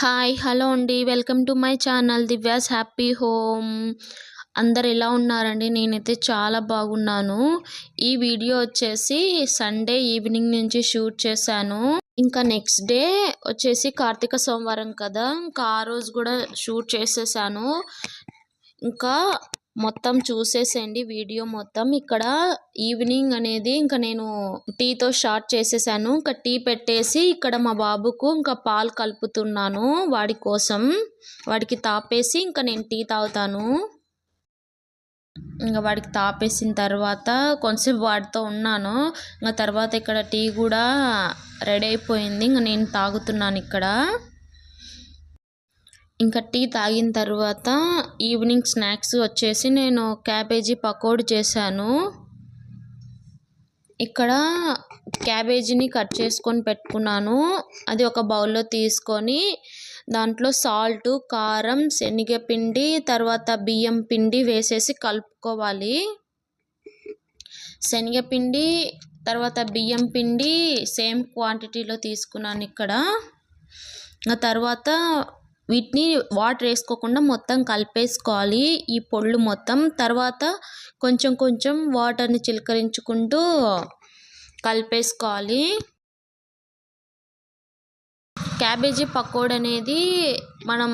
Hi hello అండి. Welcome to my channel Divya's happy home. అందరు ఎలా ఉన్నారండి? నేనైతే చాలా బాగున్నాను. ఈ వీడియో వచ్చేసి సండే ఈవినింగ్ నుంచి షూట్ చేశాను. ఇంకా నెక్స్ట్ డే వచ్చేసి కార్తీక సోమవారం కదా. ఇంకా ఆ రోజు కూడా షూట్ చేసేసాను. ఇంకా మొత్తం చూసేసేయండి వీడియో మొత్తం. ఇక్కడ ఈవినింగ్ అనేది ఇంకా నేను టీతో స్టార్ట్ చేసేసాను. ఇంకా టీ పెట్టేసి ఇక్కడ మా బాబుకు ఇంకా పాలు కలుపుతున్నాను వాడి కోసం. వాడికి తాపేసి ఇంకా నేను టీ తాగుతాను. ఇంకా వాడికి తాపేసిన తర్వాత కొంచెంసేపు వాడితో ఉన్నాను. ఇంకా తర్వాత ఇక్కడ టీ కూడా రెడీ అయిపోయింది. ఇంకా నేను తాగుతున్నాను ఇక్కడ. ఇంకా టీ తాగిన తర్వాత ఈవినింగ్ స్నాక్స్ వచ్చేసి నేను క్యాబేజీ పకోడీ చేశాను. ఇక్కడ క్యాబేజీని కట్ చేసుకొని పెట్టుకున్నాను. అది ఒక బౌల్లో తీసుకొని దాంట్లో సాల్ట్ కారం శనగపిండి తర్వాత బియ్యం పిండి వేసేసి కలుపుకోవాలి. శనగపిండి తర్వాత బియ్యం పిండి సేమ్ క్వాంటిటీలో తీసుకున్నాను ఇక్కడ. తర్వాత వీటిని వాటర్ వేసుకోకుండా మొత్తం కలిపేసుకోవాలి. ఈ పొళ్ళు మొత్తం తర్వాత కొంచెం కొంచెం వాటర్ని చిలకరించుకుంటూ కలిపేసుకోవాలి. క్యాబేజీ పకోడ్ అనేది మనం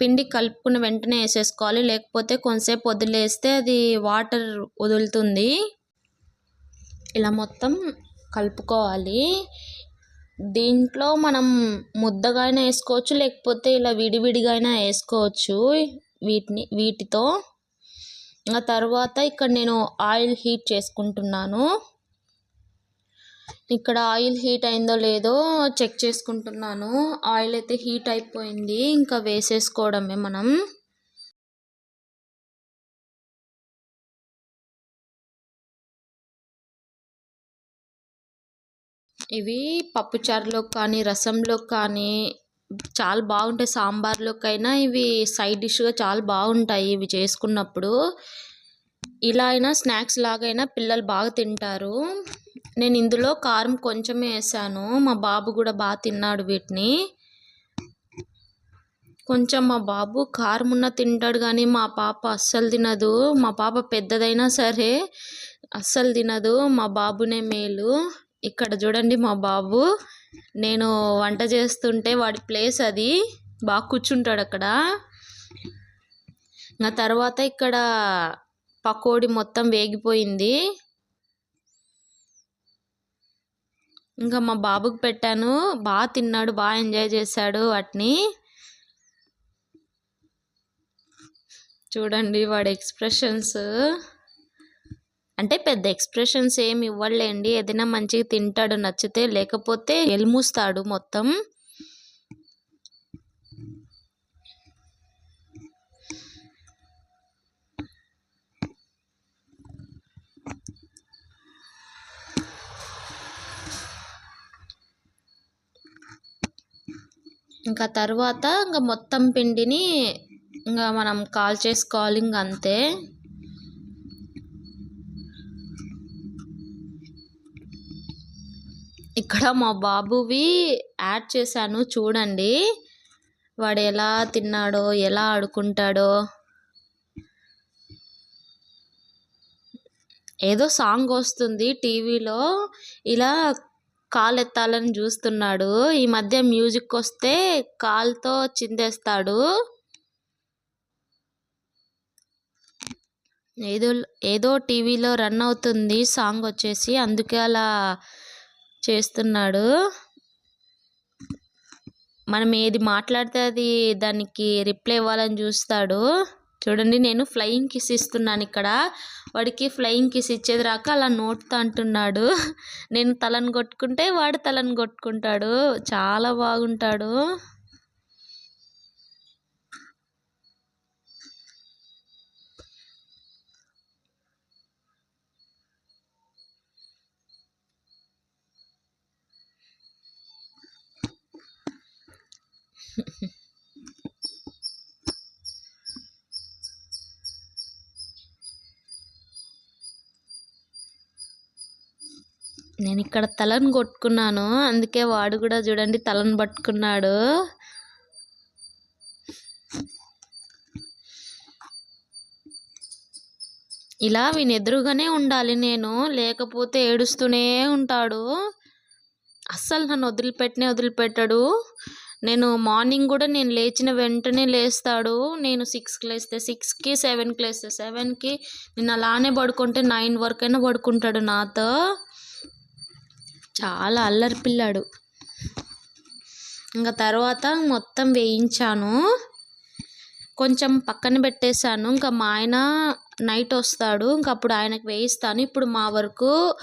పిండి కలుపుకున్న వెంటనే వేసేసుకోవాలి. లేకపోతే కొంతసేపు వదిలేస్తే అది వాటర్ వదులుతుంది. ఇలా మొత్తం కలుపుకోవాలి. దీంట్లో మనం ముద్దగా అయినా వేసుకోవచ్చు లేకపోతే ఇలా విడివిడిగా అయినా వేసుకోవచ్చు వీటిని వీటితో. ఆ తర్వాత ఇక్కడ నేను ఆయిల్ హీట్ చేసుకుంటున్నాను. ఇక్కడ ఆయిల్ హీట్ అయిందో లేదో చెక్ చేసుకుంటున్నాను. ఆయిల్ అయితే హీట్ అయిపోయింది ఇంకా వేసేసుకోవడమే మనం. ఇవి పప్పుచారులో కానీ రసంలో కానీ చాలా బాగుంటాయి. సాంబార్లోకైనా ఇవి సైడ్ డిష్గా చాలా బాగుంటాయి ఇవి చేసుకున్నప్పుడు. ఇలా అయినా స్నాక్స్ లాగైనా పిల్లలు బాగా తింటారు. నేను ఇందులో కారం కొంచెమే వేసాను. మా బాబు కూడా బాగా తిన్నాడు వీటిని. కొంచెం మా బాబు కారం ఉన్న తింటాడు కానీ మా పాప అస్సలు తినదు. మా పాప పెద్దదైనా సరే అస్సలు తినదు. మా బాబునే మేలు. ఇక్కడ చూడండి మా బాబు. నేను వంట చేస్తుంటే వాడి ప్లేస్ అది. బాగా కూర్చుంటాడు అక్కడ. ఇంకా తర్వాత ఇక్కడ పకోడీ మొత్తం వేగిపోయింది. ఇంకా మా బాబుకి పెట్టాను. బాగా తిన్నాడు బాగా ఎంజాయ్ చేశాడు వాటిని. చూడండి వాడి ఎక్స్ప్రెషన్స్. అంటే పెద్ద ఎక్స్ప్రెషన్స్ ఏమి ఇవ్వలేండి. ఏదైనా మంచిగా తింటాడు నచ్చితే లేకపోతే ఎల్మూస్తాడు మొత్తం. ఇంకా తర్వాత ఇంకా మొత్తం పిండిని ఇంకా మనం కాల్ చేసుకోవాలి ఇంక అంతే. ఇక్కడ మా బాబువి యాడ్ చేశాను చూడండి. వాడు ఎలా తిన్నాడో ఎలా ఆడుకుంటాడో. ఏదో సాంగ్ వస్తుంది టీవీలో. ఇలా కాలు ఎత్తాలని చూస్తున్నాడు. ఈ మధ్య మ్యూజిక్ వస్తే కాల్తో చిందేస్తాడు. ఏదో ఏదో టీవీలో రన్ అవుతుంది సాంగ్ వచ్చేసి. అందుకే అలా చేస్తున్నాడు. మనం ఏది మాట్లాడితే అది దానికి రిప్లై ఇవ్వాలని చూస్తాడు. చూడండి నేను ఫ్లయింగ్ కిస్ ఇస్తున్నాను ఇక్కడ. వాడికి ఫ్లయింగ్ కిస్ ఇచ్చేది రాక అలా నోట్తో అంటున్నాడు. నేను తలను కొట్టుకుంటే వాడు తలను కొట్టుకుంటాడు. చాలా బాగుంటాడు. నేను ఇక్కడ తలను కొట్టుకున్నాను. అందుకే వాడు కూడా చూడండి తలను పట్టుకున్నాడు. ఇలా వీని ఎదురుగానే ఉండాలి నేను. లేకపోతే ఏడుస్తూనే ఉంటాడు. అస్సలు నన్ను వదిలిపెట్టనే వదిలిపెట్టాడు. నేను మార్నింగ్ కూడా నేను లేచిన వెంటనే లేస్తాడు. నేను సిక్స్కి లేస్తే సిక్స్కి సెవెన్కి లేస్తే సెవెన్కి నేను అలానే పడుకుంటే నైన్ వరకు అయినా పడుకుంటాడు నాతో. చాలా అల్లరి పిల్లాడు. ఇంకా తర్వాత మొత్తం వేయించాను. కొంచెం పక్కన పెట్టేశాను. ఇంకా మా ఆయన నైట్ వస్తాడు. ఇంకా అప్పుడు ఆయనకు వేయిస్తాను. ఇప్పుడు మా వరకు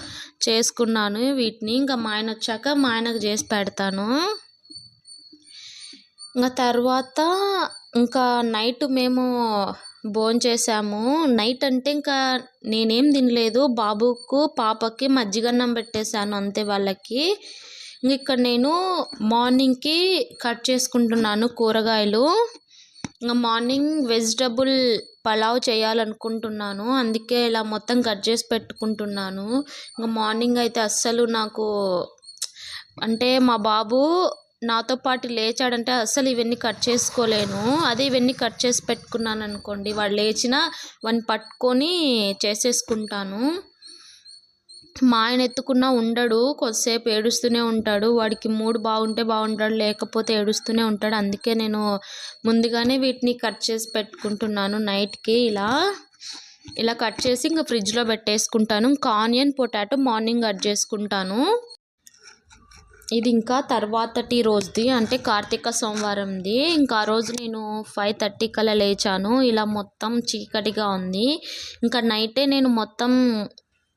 చేసుకున్నాను వీటిని. ఇంకా మా ఆయన వచ్చాక మా ఆయనకు చేసి పెడతాను. ఇంకా తర్వాత ఇంకా నైట్ మేము భోజనం చేసాము. నైట్ అంటే ఇంకా నేనేం తినలేదు. బాబుకు పాపకి మజ్జిగన్నం పెట్టేశాను అంతే వాళ్ళకి. ఇక్కడ నేను మార్నింగ్కి కట్ చేసుకుంటున్నాను కూరగాయలు. ఇంకా మార్నింగ్ వెజిటబుల్ పలావ్ చేయాలనుకుంటున్నాను. అందుకే ఇలా మొత్తం కట్ చేసి పెట్టుకుంటున్నాను. ఇంకా మార్నింగ్ అయితే అస్సలు నాకు అంటే మా బాబు నాతో పాటు లేచాడంటే అసలు ఇవన్నీ కట్ చేసుకోలేను. అదే ఇవన్నీ కట్ చేసి పెట్టుకున్నాను అనుకోండి. వాడు లేచినా వాడిని పట్టుకొని చేసేసుకుంటాను. మా ఆయన ఎత్తుకున్నా ఉండడు. కొద్దిసేపు ఏడుస్తూనే ఉంటాడు. వాడికి మూడు బాగుంటే బాగుంటాడు. లేకపోతే ఏడుస్తూనే ఉంటాడు. అందుకే నేను ముందుగానే వీటిని కట్ చేసి పెట్టుకుంటున్నాను నైట్కి ఇలా. ఇలా కట్ చేసి ఇంకా ఫ్రిడ్జ్లో పెట్టేసుకుంటాను. ఇంకా ఆనియన్ పొటాటో మార్నింగ్ కట్ చేసుకుంటాను. ఇది ఇంకా తర్వాతటి రోజుది అంటే కార్తీక సోమవారంది. ఇంకా ఆ రోజు నేను ఫైవ్ థర్టీ కల్లా లేచాను. ఇలా మొత్తం చీకటిగా ఉంది. ఇంకా నైటే నేను మొత్తం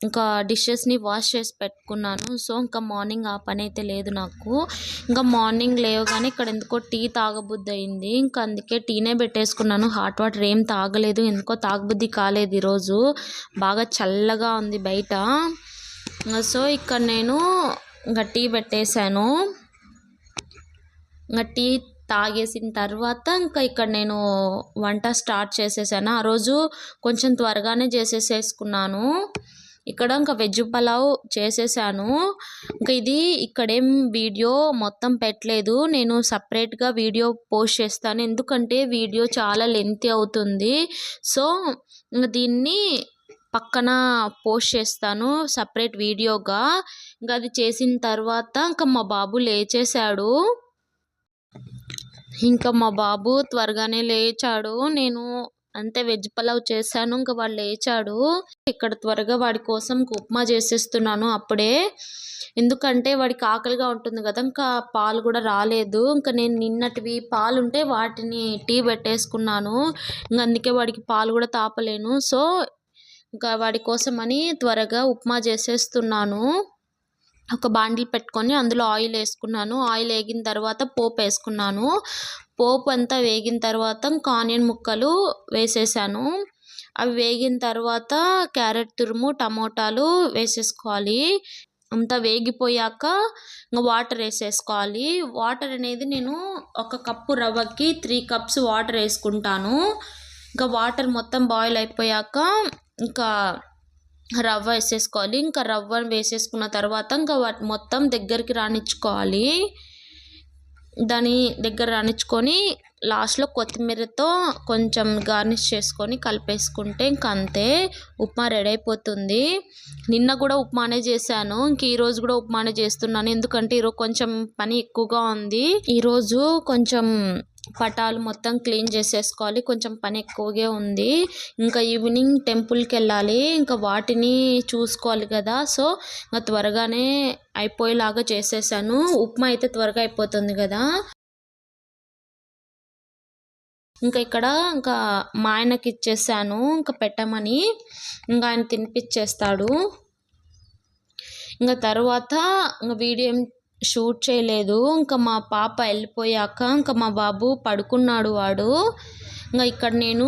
ఇంకా డిషెస్ని వాష్ చేసి పెట్టుకున్నాను. సో ఇంకా మార్నింగ్ ఆ పని అయితే లేదు నాకు. ఇంకా మార్నింగ్ లేవగానే ఇక్కడ ఎందుకో టీ తాగబుద్ధి అయింది ఇంకా అందుకే టీనే పెట్టేసుకున్నాను. హాట్ వాటర్ ఏం తాగలేదు. ఎందుకో తాగబుద్ధి కాలేదు ఈరోజు. బాగా చల్లగా ఉంది బయట. సో ఇక్కడ నేను ఇంకా టీ పెట్టేశాను. ఇంకా టీ తాగేసిన తర్వాత ఇంకా ఇక్కడ నేను వంట స్టార్ట్ చేసేసాను. ఆ రోజు కొంచెం త్వరగానే చేసేసేసుకున్నాను. ఇక్కడ ఇంకా వెజ్ పలావ్ చేసేసాను. ఇంకా ఇది ఇక్కడేం వీడియో మొత్తం పెట్టలేదు. నేను సపరేట్గా వీడియో పోస్ట్ చేస్తాను. ఎందుకంటే వీడియో చాలా లెంతీ అవుతుంది. సో దీన్ని పక్కన పోస్ట్ చేస్తాను సపరేట్ వీడియోగా. ఇంకా అది చేసిన తర్వాత ఇంకా మా బాబు లేచేశాడు. ఇంకా మా బాబు త్వరగానే లేచాడు. నేను అంతే వెజ్ పలావ్ చేశాను ఇంకా వాడు లేచాడు. ఇక్కడ త్వరగా వాడి కోసం ఉప్మా చేసేస్తున్నాను అప్పుడే. ఎందుకంటే వాడికి ఆకలిగా ఉంటుంది కదా ఇంకా పాలు కూడా రాలేదు. ఇంకా నేను నిన్నటివి పాలు ఉంటే వాటిని టీ పెట్టేసుకున్నాను. ఇంకా అందుకే వాడికి పాలు కూడా తాపలేను. సో ఇంకా వాడి కోసమని త్వరగా ఉప్మా చేసేస్తున్నాను. ఒక బాండిల్ పెట్టుకొని అందులో ఆయిల్ వేసుకున్నాను. ఆయిల్ వేగిన తర్వాత పోపు వేసుకున్నాను. పోపు అంతా వేగిన తర్వాత కానియన్ ముక్కలు వేసేసాను. అవి వేగిన తర్వాత క్యారెట్ తురుము టమోటాలు వేసేసుకోవాలి. అంతా వేగిపోయాక ఇంకా వాటర్ వేసేసుకోవాలి. వాటర్ అనేది నేను ఒక కప్పు రవ్వకి త్రీ కప్స్ వాటర్ వేసుకుంటాను. ఇంకా వాటర్ మొత్తం బాయిల్ అయిపోయాక ఇంకా రవ్వ వేసేసుకోవాలి. ఇంకా రవ్వ వేసేసుకున్న తర్వాత ఇంకా వాటి మొత్తం దగ్గరికి రానిచ్చుకోవాలి. దాని దగ్గర రానిచ్చుకొని లాస్ట్లో కొత్తిమీరతో కొంచెం గార్నిష్ చేసుకొని కలిపేసుకుంటే ఇంక అంతే. ఉప్మా రెడీ అయిపోతుంది. నిన్న కూడా ఉప్మానే చేశాను. ఇంక ఈరోజు కూడా ఉప్మానే చేస్తున్నాను. ఎందుకంటే ఈరోజు కొంచెం పని ఎక్కువగా ఉంది. ఈరోజు కొంచెం పటాలు మొత్తం క్లీన్ చేసేసుకోవాలి. కొంచెం పని ఎక్కువగా ఉంది. ఇంకా ఈవినింగ్ టెంపుల్కి వెళ్ళాలి. ఇంకా వాటిని చూసుకోవాలి కదా. సో ఇంకా త్వరగానే అయిపోయేలాగా చేసేసాను. ఉప్మా అయితే త్వరగా అయిపోతుంది కదా. ఇంకా ఇక్కడ ఇంకా మా ఆయనకి ఇచ్చేసాను. ఇంకా పెట్టమని ఇంకా ఆయన తినిపించేస్తాడు ఇంకా తర్వాత ఇంకా వీడియో షూట్ చేయలేదు. ఇంకా మా పాప వెళ్ళిపోయాక ఇంకా మా బాబు పడుకున్నాడు వాడు. ఇంకా ఇక్కడ నేను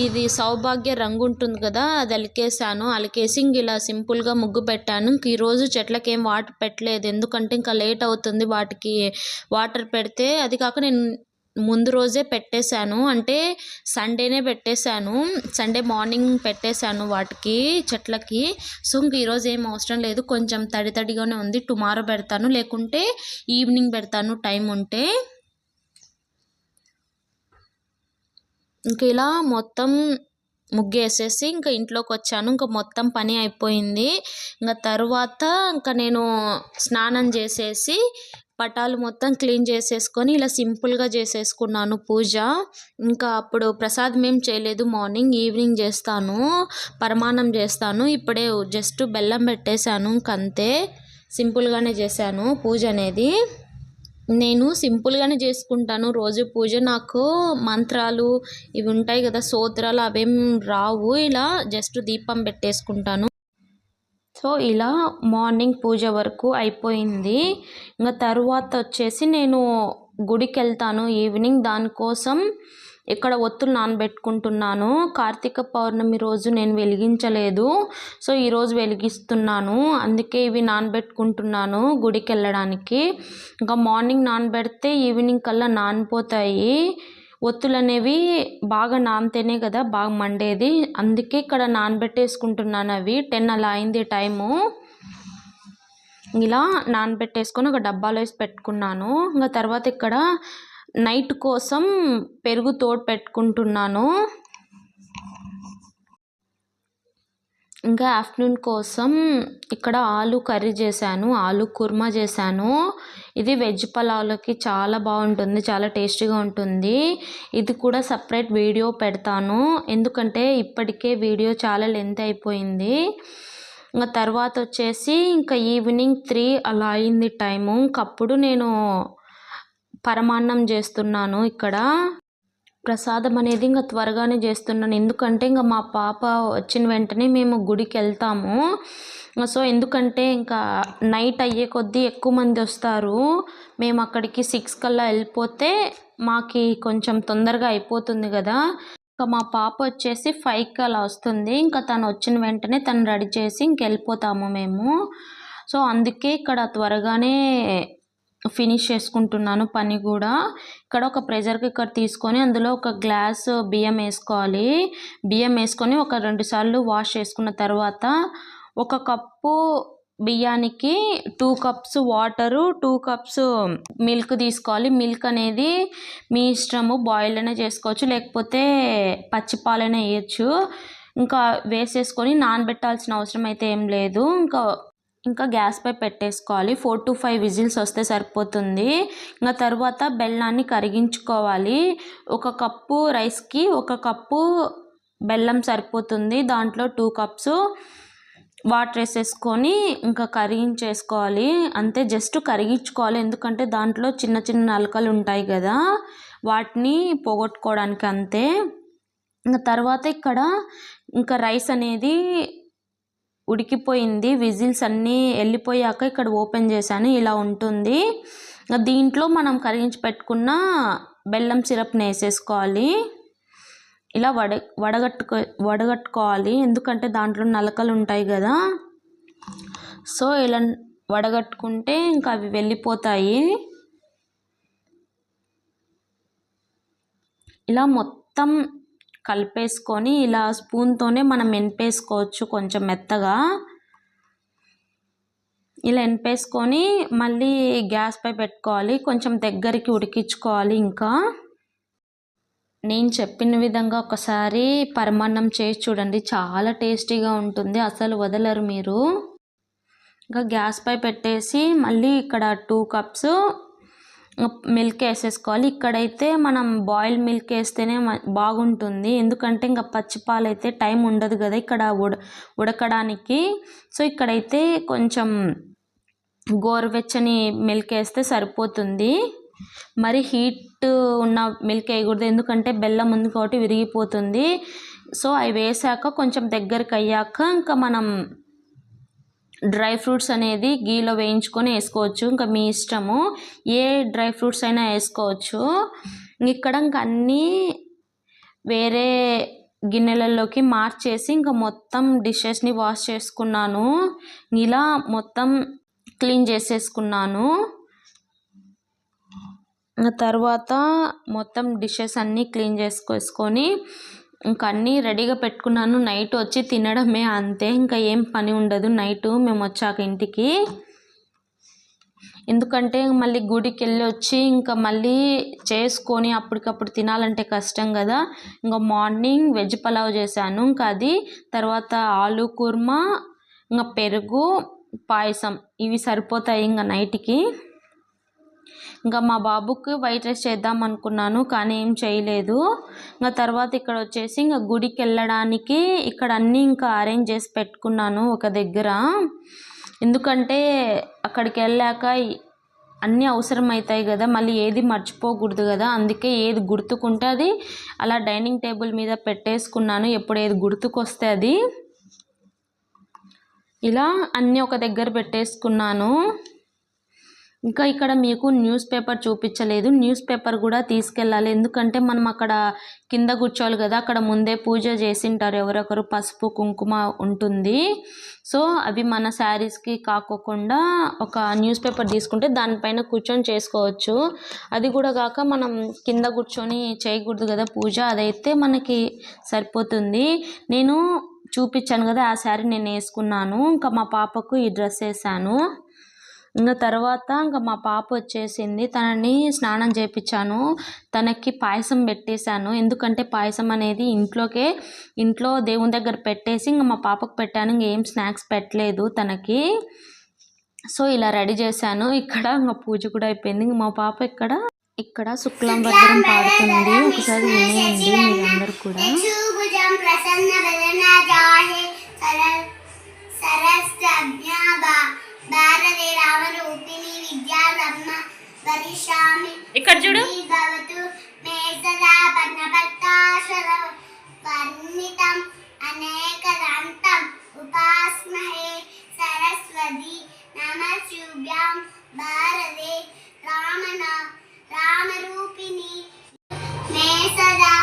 ఇది సౌభాగ్య రంగు ఉంటుంది కదా అది అలికేసాను అలికేసి ఇంక ఇలా సింపుల్గా ముగ్గు పెట్టాను. ఇంక ఈరోజు చెట్లకి ఏం వాటర్ పెట్టలేదు. ఎందుకంటే ఇంకా లేట్ అవుతుంది వాటికి వాటర్ పెడితే. అది కాక నేను ముందు రోజే పెట్టేశాను. అంటే సండేనే పెట్టేశాను. సండే మార్నింగ్ పెట్టేశాను వాటికి చెట్లకి. సో ఇంక ఈరోజు ఏం అవసరం లేదు. కొంచెం తడి తడిగానే ఉంది. టుమారో పెడతాను. లేకుంటే ఈవినింగ్ పెడతాను టైం ఉంటే. ఇంక ఇలా మొత్తం ముగ్గు వేసేసి ఇంకా ఇంట్లోకి వచ్చాను ఇంకా మొత్తం పని అయిపోయింది. ఇంకా తర్వాత ఇంకా నేను స్నానం చేసేసి పటాలు మొత్తం క్లీన్ చేసేసుకొని ఇలా సింపుల్గా చేసేసుకున్నాను పూజ. ఇంకా అప్పుడు ప్రసాదం ఏం చేయలేదు. మార్నింగ్ ఈవినింగ్ చేస్తాను. పరమాన్నం చేస్తాను. ఇప్పుడే జస్ట్ బెల్లం పెట్టేశాను. ఇంకంతే సింపుల్గానే చేశాను పూజ అనేది. నేను సింపుల్గానే చేసుకుంటాను. రోజు పూజ నాకు మంత్రాలు ఇవి ఉంటాయి కదా సూత్రాలు అవేం రావు. ఇలా జస్ట్ దీపం పెట్టేసుకుంటాను. సో ఇలా మార్నింగ్ పూజ వరకు అయిపోయింది. ఇంకా తరువాత వచ్చేసి నేను గుడికి వెళ్తాను ఈవినింగ్. దానికోసం ఇక్కడ ఒత్తులు నానబెట్టుకుంటున్నాను. కార్తీక పౌర్ణమి రోజు నేను వెలిగించలేదు. సో ఈరోజు వెలిగిస్తున్నాను. అందుకే ఇవి నానబెట్టుకుంటున్నాను గుడికి వెళ్ళడానికి ఇంకా మార్నింగ్ నానబెడితే ఈవినింగ్ కల్లా నానిపోతాయి. ఒత్తులు అనేవి బాగా నానితేనే కదా బాగా మండేది. అందుకే ఇక్కడ నానబెట్టేసుకుంటున్నాను అవి. టెన్ అలా అయింది టైము. ఇలా నానబెట్టేసుకొని ఒక డబ్బాలో వేసి పెట్టుకున్నాను. ఇంకా తర్వాత ఇక్కడ నైట్ కోసం పెరుగు తోడు పెట్టుకుంటున్నాను. ఇంకా ఆఫ్టర్నూన్ కోసం ఇక్కడ ఆలు కర్రీ చేశాను ఆలు కుర్మా చేశాను. ఇది వెజ్ పలావ్లోకి చాలా బాగుంటుంది చాలా టేస్టీగా ఉంటుంది. ఇది కూడా సపరేట్ వీడియో పెడతాను ఎందుకంటే ఇప్పటికే వీడియో చాలా లెంత్ అయిపోయింది. ఇంకా తర్వాత వచ్చేసి ఇంకా ఈవినింగ్ త్రీ అలా అయింది టైము. ఇంకప్పుడు నేను పరమాన్నం చేస్తున్నాను ఇక్కడ. ప్రసాదం అనేది ఇంకా త్వరగానే చేస్తున్నాను. ఎందుకంటే ఇంకా మా పాప వచ్చిన వెంటనే మేము గుడికి వెళ్తాము సో ఎందుకంటే ఇంకా నైట్ అయ్యే కొద్దీ ఎక్కువ మంది వస్తారు. మేము అక్కడికి సిక్స్ కల్లా వెళ్ళిపోతే మాకి కొంచెం తొందరగా అయిపోతుంది కదా. ఇంకా మా పాప వచ్చేసి ఫైవ్కి అలా వస్తుంది. ఇంకా తను వచ్చిన వెంటనే తను రెడీ చేసి ఇంక వెళ్ళిపోతాము మేము. సో అందుకే ఇక్కడ త్వరగానే ఫినిష్ చేసుకుంటున్నాను పని కూడా. ఇక్కడ ఒక ప్రెషర్ కుక్కర్ తీసుకొని అందులో ఒక గ్లాస్ బియ్యం వేసుకోవాలి. బియ్యం వేసుకొని ఒక రెండు సార్లు వాష్ చేసుకున్న తర్వాత ఒక కప్పు బియ్యానికి two cups water two cups milk తీసుకోవాలి. మిల్క్ అనేది మీ ఇష్టము బాయిల్ అయినా చేసుకోవచ్చు లేకపోతే పచ్చిపాలైనా వేయచ్చు. ఇంకా వేసేసుకొని నానబెట్టాల్సిన అవసరం అయితే ఏం లేదు. ఇంకా ఇంకా గ్యాస్ పై పెట్టేసుకోవాలి. ఫోర్ టు ఫైవ్ విజిల్స్ వస్తే సరిపోతుంది. ఇంకా తర్వాత బెల్లాన్ని కరిగించుకోవాలి. ఒక కప్పు రైస్కి ఒక కప్పు బెల్లం సరిపోతుంది. దాంట్లో టూ కప్స్ వాటర్ వేసేసుకొని ఇంకా కరిగించేసుకోవాలి. అంతే జస్ట్ కరిగించుకోవాలి. ఎందుకంటే దాంట్లో చిన్న చిన్న నలకలు ఉంటాయి కదా వాటిని పోగొట్టుకోవడానికి అంతే. ఇంకా తర్వాత ఇక్కడ ఇంకా రైస్ అనేది ఉడికిపోయింది. విజిల్స్ అన్నీ వెళ్ళిపోయాక ఇక్కడ ఓపెన్ చేశాను. ఇలా ఉంటుంది. దీంట్లో మనం కరిగించి పెట్టుకున్న బెల్లం సిరప్ని వేసేసుకోవాలి. ఇలా వడ వడగట్టుకో వడగట్టుకోవాలి. ఎందుకంటే దాంట్లో నలకలు ఉంటాయి కదా. సో ఇలా వడగట్టుకుంటే ఇంకా అవి వెళ్ళిపోతాయి. ఇలా మొత్తం కలిపేసుకొని ఇలా స్పూన్తోనే మనం ఎనిపేసుకోవచ్చు కొంచెం మెత్తగా. ఇలా ఎనిపేసుకొని మళ్ళీ గ్యాస్పై పెట్టుకోవాలి కొంచెం దగ్గరికి ఉడికించుకోవాలి ఇంకా. నేను చెప్పిన విధంగా ఒకసారి పరమాన్నం చేసి చూడండి చాలా టేస్టీగా ఉంటుంది అసలు వదలరు మీరు. ఇంకా గ్యాస్పై పెట్టేసి మళ్ళీ ఇక్కడ టూ కప్స్ మిల్క్ వేసేసుకోవాలి. ఇక్కడైతే మనం బాయిల్ మిల్క్ వేస్తేనే బాగుంటుంది. ఎందుకంటే ఇంకా పచ్చిపాలు అయితే టైం ఉండదు కదా ఇక్కడ ఉడ ఉడకడానికి. సో ఇక్కడైతే కొంచెం గోరువెచ్చని మిల్క్ వేస్తే సరిపోతుంది. మరి హీట్ ఉన్న మిల్క్ వేయకూడదు. ఎందుకంటే బెల్లం ఉంది కాబట్టి విరిగిపోతుంది. సో అవి వేసాక కొంచెం దగ్గరికి అయ్యాక ఇంకా మనం డ్రై ఫ్రూట్స్ అనేది గీలో వేయించుకొని వేసుకోవచ్చు. ఇంకా మీ ఇష్టము ఏ డ్రై ఫ్రూట్స్ అయినా వేసుకోవచ్చు. ఇక్కడ ఇంకా అన్నీ వేరే గిన్నెలలోకి మార్చేసి ఇంకా మొత్తం డిషెస్ని వాష్ చేసుకున్నాను. ఇలా మొత్తం క్లీన్ చేసేసుకున్నాను. తర్వాత మొత్తం డిషెస్ అన్నీ క్లీన్ చేసుకొని ఇంకా అన్నీ రెడీగా పెట్టుకున్నాను. నైట్ వచ్చి తినడమే అంతే. ఇంకా ఏం పని ఉండదు. నైట్ మేము వచ్చాక ఇంటికి. ఎందుకంటే మళ్ళీ గుడికి వెళ్ళి వచ్చి ఇంకా మళ్ళీ చేసుకొని అప్పటికప్పుడు తినాలంటే కష్టం కదా. ఇంకా మార్నింగ్ వెజ్ పలావ్ చేశాను. ఇంకా అది తర్వాత ఆలు కుర్మా ఇంకా పెరుగు పాయసం. ఇవి సరిపోతాయి ఇంకా నైట్కి. ఇంకా మా బాబుకి వైట్ రైస్ చేద్దాం అనుకున్నాను కానీ ఏం చేయలేదు. ఇంకా తర్వాత ఇక్కడ వచ్చేసి ఇంకా గుడికి వెళ్ళడానికి ఇక్కడ అన్నీ ఇంకా అరేంజ్ చేసి పెట్టుకున్నాను ఒక దగ్గర. ఎందుకంటే అక్కడికి వెళ్ళాక అన్నీ అవసరం అవుతాయి కదా మళ్ళీ ఏది మర్చిపోకూడదు కదా. అందుకే ఏది గుర్తుకుంటే అది అలా డైనింగ్ టేబుల్ మీద పెట్టేసుకున్నాను ఎప్పుడు ఏది గుర్తుకొస్తే అది. ఇలా అన్నీ ఒక దగ్గర పెట్టేసుకున్నాను. ఇంకా ఇక్కడ మీకు న్యూస్ పేపర్ చూపించలేదు. న్యూస్ పేపర్ కూడా తీసుకెళ్ళాలి. ఎందుకంటే మనం అక్కడ కింద కూర్చోవాలి కదా. అక్కడ ముందే పూజ చేసింటారు ఎవరొకరు. పసుపు కుంకుమ ఉంటుంది. సో అవి మన శారీస్కి కాకోకుండా ఒక న్యూస్ పేపర్ తీసుకుంటే దానిపైన కూర్చొని చేసుకోవచ్చు. అది కూడా కాక మనం కింద కూర్చొని చేయకూడదు కదా పూజ. అదైతే మనకి సరిపోతుంది. నేను చూపించాను కదా ఆ శారీ నేను వేసుకున్నాను. ఇంకా మా పాపకు ఈ డ్రెస్ వేసాను. ఇంకా తర్వాత ఇంకా మా పాప వచ్చేసింది. తనని స్నానం చేయించాను తనకి పాయసం పెట్టేశాను. ఎందుకంటే పాయసం అనేది ఇంట్లోకే ఇంట్లో దేవుని దగ్గర పెట్టేసి ఇంకా మా పాపకు పెట్టాను. ఏం స్నాక్స్ పెట్టలేదు తనకి. సో ఇలా రెడీ చేశాను. ఇక్కడ ఇంకా పూజ కూడా అయిపోయింది. ఇంకా మా పాప ఇక్కడ ఇక్కడ శుక్లం భద్రం పాడుతుంది. ఒకసారి వినేయండి మీరందరూ కూడా. సరస్ భారతే రామరూపిణి ఇక్కడ చూడు. భవతు మే సదా పన్నపట్టాశర వర్ణితం అనేకదంతం ఉపాస్మహే సరస్వతి నమశుభ్యాం భారతే రామన రామరూపిణి. మే సదా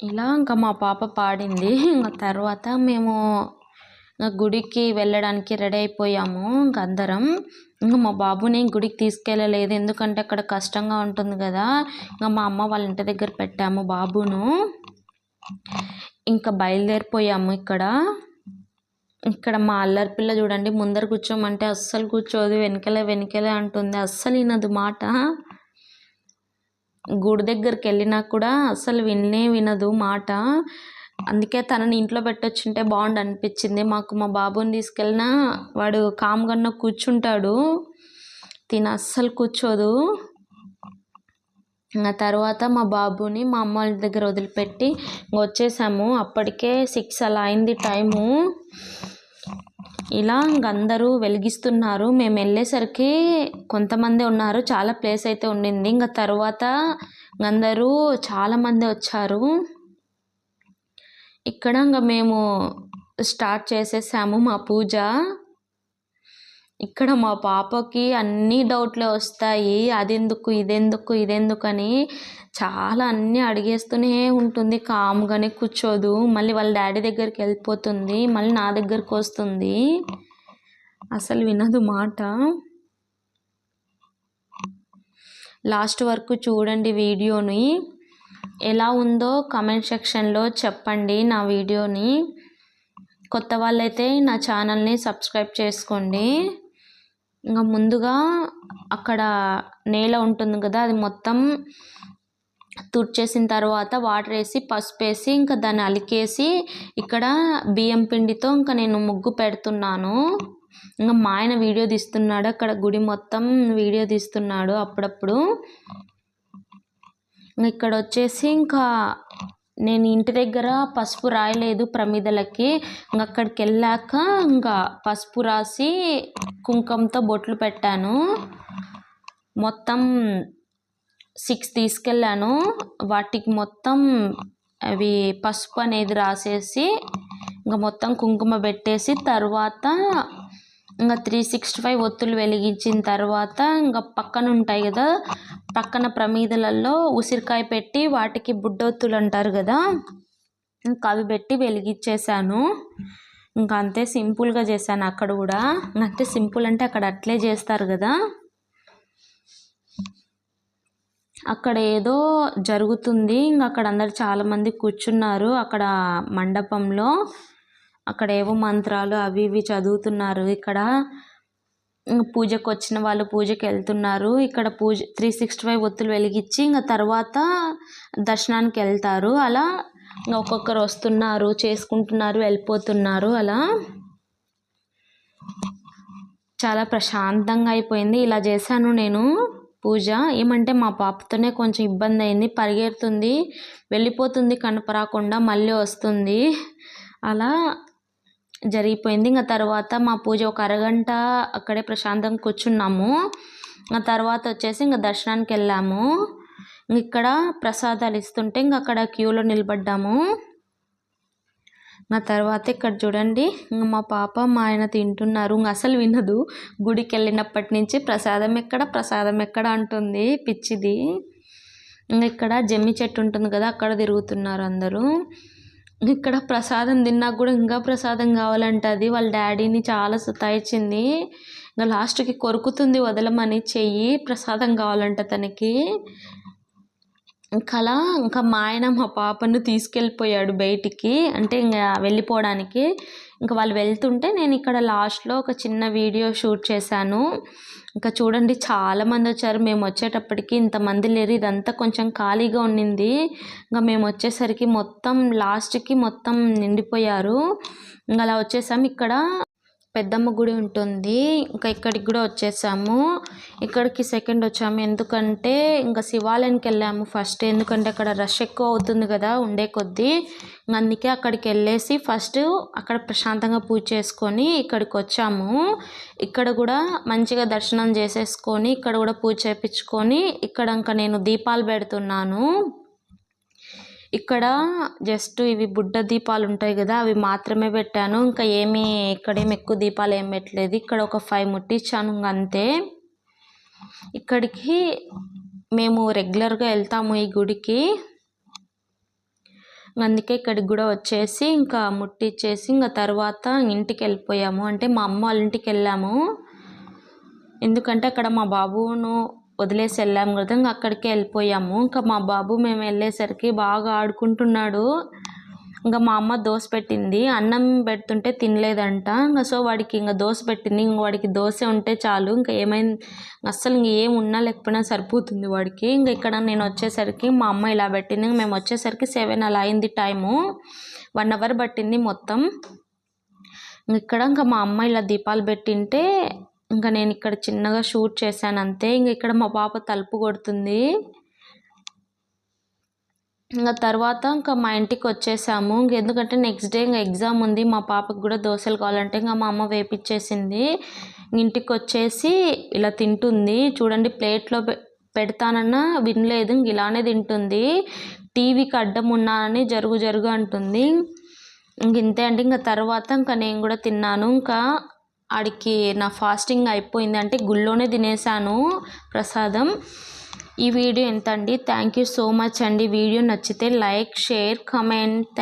ఇలా ఇంకా మా పాప పాడింది. ఇంకా తర్వాత మేము గుడికి వెళ్ళడానికి రెడీ అయిపోయాము ఇంక అందరం. ఇంకా మా బాబుని గుడికి తీసుకెళ్ళలేదు. ఎందుకంటే అక్కడ కష్టంగా ఉంటుంది కదా. ఇంకా మా అమ్మ వాళ్ళ ఇంటి దగ్గర పెట్టాము బాబును. ఇంకా బయలుదేరిపోయాము ఇక్కడ. ఇక్కడ మా అల్లరి పిల్ల చూడండి ముందర కూర్చోమంటే అస్సలు కూర్చోదు వెనకలే వెనకలే అంటుంది. అస్సలు వినదు మాట. గుడి దగ్గరికి వెళ్ళినా కూడా అసలు వినే వినదు మాట. అందుకే తనని ఇంట్లో పెట్టొచ్చుంటే బాగుండు అనిపించింది మాకు మా బాబుని తీసుకెళ్ళినా వాడు కామ్గా కూర్చుంటాడు. తిన అస్సలు కూర్చోదు. ఆ తర్వాత మా బాబుని మా అమ్మ వాళ్ళ దగ్గర వదిలిపెట్టి ఇంక వచ్చేసాము అప్పటికే సిక్స్ అలా అయింది టైము. ఇలా అందరూ వెలిగిస్తున్నారు. మేము వెళ్ళేసరికి కొంతమంది ఉన్నారు. చాలా ప్లేస్ అయితే ఉండింది. ఇంకా తర్వాత అందరూ చాలామంది వచ్చారు. ఇక్కడ ఇంకా మేము స్టార్ట్ చేసేసాము మా పూజ. ఇక్కడ మా పాపకి అన్ని డౌట్లే వస్తాయి. అదెందుకు ఇదెందుకు ఇదెందుకు అని చాలా అన్నీ అడిగేస్తూనే ఉంటుంది. కామ్గానే కూర్చోదు. మళ్ళీ వాళ్ళ డాడీ దగ్గరికి వెళ్ళిపోతుంది. మళ్ళీ నా దగ్గరకు వస్తుంది. అసలు వినదు మాట. లాస్ట్ వరకు చూడండి వీడియోని. ఎలా ఉందో కమెంట్ సెక్షన్లో చెప్పండి నా వీడియోని. కొత్త వాళ్ళైతే నా ఛానల్ని సబ్స్క్రైబ్ చేసుకోండి. ఇంకా ముందుగా అక్కడ నేల ఉంటుంది కదా అది మొత్తం తుడిచేసిన తర్వాత వాటర్ వేసి పసుపు వేసి ఇంకా దాన్ని అలికేసి ఇక్కడ బియ్యం పిండితో ఇంకా నేను ముగ్గు పెడుతున్నాను. ఇంకా మా ఆయన వీడియో తీస్తున్నాడు అక్కడ గుడి మొత్తం వీడియో తీస్తున్నాడు అప్పుడప్పుడు. ఇంకా ఇక్కడ వచ్చేసి ఇంకా నేను ఇంటి దగ్గర పసుపు రాయలేదు ప్రమిదలకి. ఇంకా అక్కడికి వెళ్ళాక ఇంకా పసుపు రాసి కుంకుమతో బొట్లు పెట్టాను. మొత్తం సిక్స్ తీసుకెళ్ళాను. వాటికి మొత్తం అవి పసుపు అనేది రాసేసి ఇంకా మొత్తం కుంకుమ పెట్టేసి తర్వాత ఇంకా త్రీ సిక్స్టీ ఫైవ్ ఒత్తులు వెలిగించిన తర్వాత ఇంకా పక్కన ఉంటాయి కదా పక్కన ప్రమీదలలో ఉసిరికాయ పెట్టి వాటికి బుడ్డొత్తులు అంటారు కదా ఇంకా అవి పెట్టి వెలిగించేసాను ఇంకా అంతే సింపుల్గా చేశాను అక్కడ కూడా. అంటే సింపుల్ అంటే అక్కడ అట్లే చేస్తారు కదా. అక్కడ ఏదో జరుగుతుంది. ఇంకా అక్కడ అందరు చాలామంది కూర్చున్నారు అక్కడ మండపంలో. అక్కడ ఏవో మంత్రాలు అవి ఇవి చదువుతున్నారు. ఇక్కడ పూజకు వచ్చిన వాళ్ళు పూజకి వెళ్తున్నారు ఇక్కడ పూజ త్రీ సిక్స్టీ ఫైవ్ ఒత్తులు వెలిగించి ఇంకా తర్వాత దర్శనానికి వెళ్తారు అలా ఒక్కొక్కరు వస్తున్నారు చేసుకుంటున్నారు వెళ్ళిపోతున్నారు. అలా చాలా ప్రశాంతంగా అయిపోయింది. ఇలా చేశాను నేను పూజ. ఏమంటే మా పాపతోనే కొంచెం ఇబ్బంది అయింది పరిగెడుతుంది వెళ్ళిపోతుంది కనపరాకుండా మళ్ళీ వస్తుంది. అలా జరిగిపోయింది. ఇంకా తర్వాత మా పూజ ఒక అరగంట అక్కడే ప్రశాంతంగా కూర్చున్నాము. ఆ తర్వాత వచ్చేసి ఇంకా దర్శనానికి వెళ్ళాము. ఇక్కడ ప్రసాదాలు ఇస్తుంటే ఇంక అక్కడ క్యూలో నిలబడ్డాము. నా తర్వాత ఇక్కడ చూడండి ఇంకా మా పాప మా ఆయన తింటున్నారు. ఇంక అసలు వినదు. గుడికి వెళ్ళినప్పటి నుంచి ప్రసాదం ఎక్కడ ప్రసాదం ఎక్కడ అంటుంది పిచ్చిది. ఇంకా ఇక్కడ జమ్మి చెట్టు ఉంటుంది కదా అక్కడ తిరుగుతున్నారు అందరూ. ఇక్కడ ప్రసాదం తిన్నాక కూడా ఇంకా ప్రసాదం కావాలంటది వాళ్ళ డాడీని చాలా సతాయించింది. ఇంకా లాస్ట్కి కొరుకుతుంది వదలమని చెయ్యి ప్రసాదం కావాలంట తనకి. ఇంకా అలా ఇంకా మా ఆయన మా పాపను తీసుకెళ్ళిపోయాడు బయటికి. అంటే ఇంకా వెళ్ళిపోవడానికి. ఇంకా వాళ్ళు వెళ్తుంటే నేను ఇక్కడ లాస్ట్లో ఒక చిన్న వీడియో షూట్ చేశాను. ఇంకా చూడండి చాలామంది వచ్చారు. మేము వచ్చేటప్పటికి ఇంతమంది లేరు. ఇదంతా కొంచెం ఖాళీగా ఉండింది ఇంకా మేము వచ్చేసరికి మొత్తం లాస్ట్కి మొత్తం నిండిపోయారు. ఇంకా అలా వచ్చేసాము ఇక్కడ పెద్దమ్మ గుడి ఉంటుంది. ఇంకా ఇక్కడికి కూడా వచ్చేసాము. ఇక్కడికి సెకండ్ వచ్చాము. ఎందుకంటే ఇంకా శివాలయానికి వెళ్ళాము ఫస్ట్ ఎందుకంటే అక్కడ రష్ ఎక్కువ అవుతుంది కదా ఉండే కొద్దీ. అందుకే అక్కడికి వెళ్ళేసి ఫస్ట్ అక్కడ ప్రశాంతంగా పూజ చేసుకొని ఇక్కడికి వచ్చాము. ఇక్కడ కూడా మంచిగా దర్శనం చేసేసుకొని ఇక్కడ కూడా పూజ చేయించుకొని ఇక్కడ ఇంకా నేను దీపాలు పెడుతున్నాను. ఇక్కడ జస్ట్ ఇవి బుడ్డ దీపాలు ఉంటాయి కదా అవి మాత్రమే పెట్టాను. ఇంకా ఏమీ ఇక్కడేమి ఎక్కువ దీపాలు ఏం పెట్టలేదు. ఇక్కడ ఒక ఫైవ్ ముట్టించాను ఇంక అంతే. ఇక్కడికి మేము రెగ్యులర్గా వెళ్తాము ఈ గుడికి. అందుకే ఇక్కడికి కూడా వచ్చేసి ఇంకా ముట్టించేసి ఇంకా తర్వాత ఇంటికి వెళ్ళిపోయాము. అంటే మా అమ్మ వాళ్ళ ఇంటికి వెళ్ళాము. ఎందుకంటే అక్కడ మా బాబును వదిలేసి వెళ్ళాము కదా ఇంకా అక్కడికే వెళ్ళిపోయాము. ఇంకా మా బాబు మేము వెళ్ళేసరికి బాగా ఆడుకుంటున్నాడు. ఇంకా మా అమ్మ దోశ పెట్టింది. అన్నం పెడుతుంటే తినలేదంట. ఇంకా సో వాడికి ఇంకా దోశ పెట్టింది. ఇంక వాడికి దోశ ఉంటే చాలు. ఇంకా ఏమైంది అస్సలు ఇంక ఏం ఉన్నా లేకపోయినా సరిపోతుంది వాడికి. ఇంకా ఇక్కడ నేను వచ్చేసరికి మా అమ్మ ఇలా పెట్టింది. ఇంకా మేము వచ్చేసరికి సెవెన్ అలా అయింది టైము. వన్ అవర్ పట్టింది మొత్తం. ఇక్కడ ఇంకా మా అమ్మ ఇలా దీపాలు పెట్టింటే ఇంకా నేను ఇక్కడ చిన్నగా షూట్ చేశాను అంతే. ఇంక ఇక్కడ మా పాప తలుపు కొడుతుంది. ఇంకా తర్వాత ఇంకా మా ఇంటికి వచ్చేసాము. ఇంక ఎందుకంటే నెక్స్ట్ డే ఇంకా ఎగ్జామ్ ఉంది. మా పాపకు కూడా దోశలు కావాలంటే ఇంకా మా అమ్మ వేపిచ్చేసింది. ఇంటికి వచ్చేసి ఇలా తింటుంది. చూడండి ప్లేట్లో పె పెడతానన్నా వినలేదు. ఇంక ఇలానే తింటుంది. టీవీకి అడ్డం ఉన్నానని జరుగు జరుగు అంటుంది. ఇంక ఇంతే అండి. ఇంకా తర్వాత ఇంకా నేను కూడా తిన్నాను. ఇంకా ఆడికి నా ఫాస్టింగ్ అయిపోయింది అంటే గుళ్ళోనే తినేసాను ప్రసాదం. ఈ వీడియో ఎంత అండి థ్యాంక్ యూ సో మచ్ అండి. వీడియో నచ్చితే లైక్ షేర్ కమెంట్. థ్యాంక్